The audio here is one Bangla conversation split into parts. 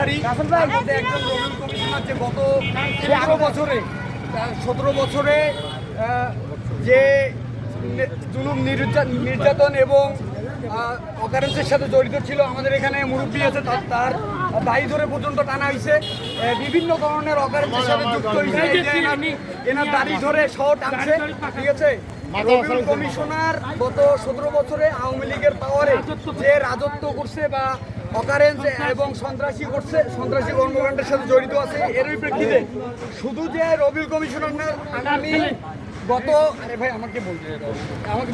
অস্ত্রধারী একজন রবিউল কমিশনার যে গত সতেরো বছরে সতেরো বছরে যে জুলুম নির্যাতন এবং অকারেন্সের সাথে জড়িত ছিল আমাদের এখানে মুরব্বী আছে তার দায়ী ধরে পর্যন্ত টানা হয়েছে। বিভিন্ন ধরনের অকারেন্সের সাথে যুক্ত হয়েছে। এনার দাড়ি ধরে সহ টানছে ঠিক আছে? কমিশনার গত সতেরো বছরে আওয়ামী লীগের পাওয়ারে যে রাজত্ব করছে বা অকারেন্স এবং সন্ত্রাসী করছে সন্ত্রাসী কর্মকাণ্ডের সাথে জড়িত আছে। এরই প্রেক্ষিতে শুধু যে রবিউল কমিশনার আগামী গত আরে ভাই আমাকে বলতে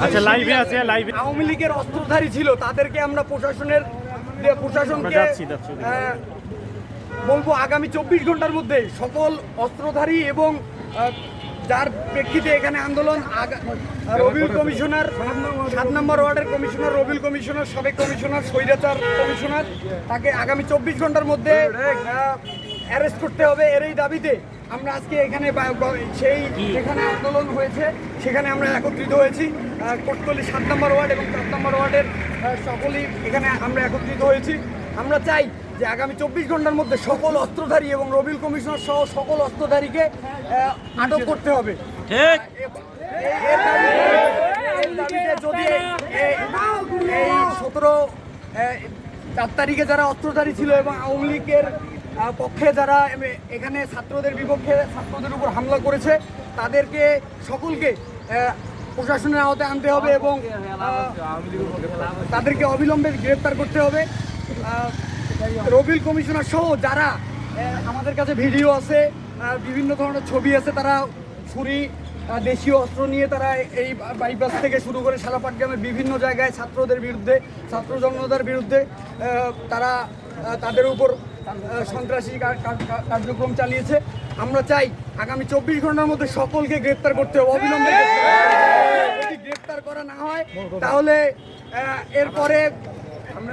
আচ্ছা লাইভে আছে লাইভে আওয়ামী লীগের অস্ত্রধারী ছিল তাদেরকে আমরা প্রশাসনের প্রশাসনকে। বলব আগামী চব্বিশ ঘণ্টার মধ্যে সকল অস্ত্রধারী এবং যার প্রেক্ষিতে এখানে আন্দোলন রবিউল কমিশনার, সাত নম্বর ওয়ার্ডের কমিশনার, রবিউল কমিশনার, সাবেক কমিশনার, স্বৈরাচার কমিশনার, তাকে আগামী চব্বিশ ঘণ্টার মধ্যে অ্যারেস্ট করতে হবে এর এই দাবিতে আমরা আজকে এখানে সেই যেখানে আন্দোলন হয়েছে, সেখানে আমরা একত্রিত হয়েছি। কোটতলি সাত নম্বর ওয়ার্ড এবং চার নম্বর ওয়ার্ডের সকলেই এখানে আমরা একত্রিত হয়েছি। আমরা চাই যে আগামী চব্বিশ ঘণ্টার মধ্যে সকল অস্ত্রধারী এবং রবিল কমিশনার সহ সকল অস্ত্রধারীকে আটক করতে হবে। ঠিক। যদি এই- সতেরো চার তারিখে যারা অস্ত্রধারী ছিল এবং আওয়ামী লীগের পক্ষে যারা এখানে ছাত্রদের বিপক্ষে ছাত্রদের উপর হামলা করেছে তাদেরকে সকলকে প্রশাসনের আওতায় আনতে হবে এবং তাদেরকে অবিলম্বে গ্রেপ্তার করতে হবে। রবিল কমিশনার সহ যারা আমাদের কাছে ভিডিও আছে বিভিন্ন ধরনের ছবি আছে তারা ছুরি দেশীয় অস্ত্র নিয়ে তারা এই বাইপাস থেকে শুরু করে সারাপাট গ্রামের বিভিন্ন জায়গায় ছাত্রদের বিরুদ্ধে ছাত্র জনতার বিরুদ্ধে তারা তাদের উপর সন্ত্রাসী কার- কার- কার- কার্যক্রম চালিয়েছে। আমরা চাই আগামী চব্বিশ ঘণ্টার মধ্যে সকলকে গ্রেপ্তার করতে হবে অবিলম্বে যদি গ্রেপ্তার করা না হয়। তাহলে এরপরে আমরা